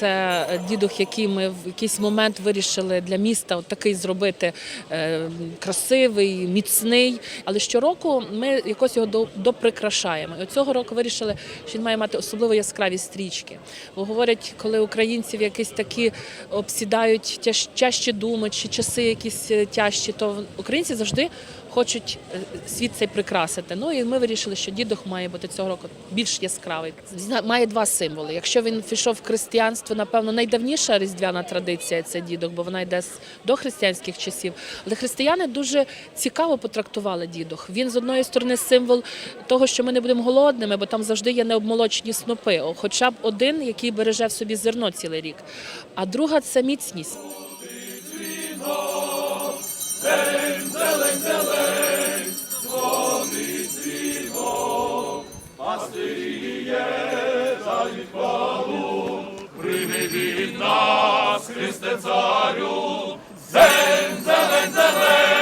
Це дідух, який ми в якийсь момент вирішили для міста от такий зробити е, красивий, міцний. Але щороку ми якось його до- доприкрашаємо. І цього року вирішили, що він має мати особливо яскраві стрічки. Бо говорять, коли українців якісь такі обсідають тяж, тяжчі думи чи часи якісь е, тяжчі, то українці завжди хочуть е, світ цей прикрасити. Ну і ми вирішили, що дідух має бути цього року більш яскравий. Має два символи. Якщо він пішов в християнство, напевно, найдавніша різдвяна традиція це дідух, бо вона йде з дохристиянських часів. Але християни дуже цікаво потрактували дідух. Він з одної сторони символ того, що ми не будемо голодними, бо там завжди є необмолочені снопи. Хоча б один, який береже в собі зерно цілий рік. А друга це міцність. Від нас, Христе Царю, зелень, зелень, зелень.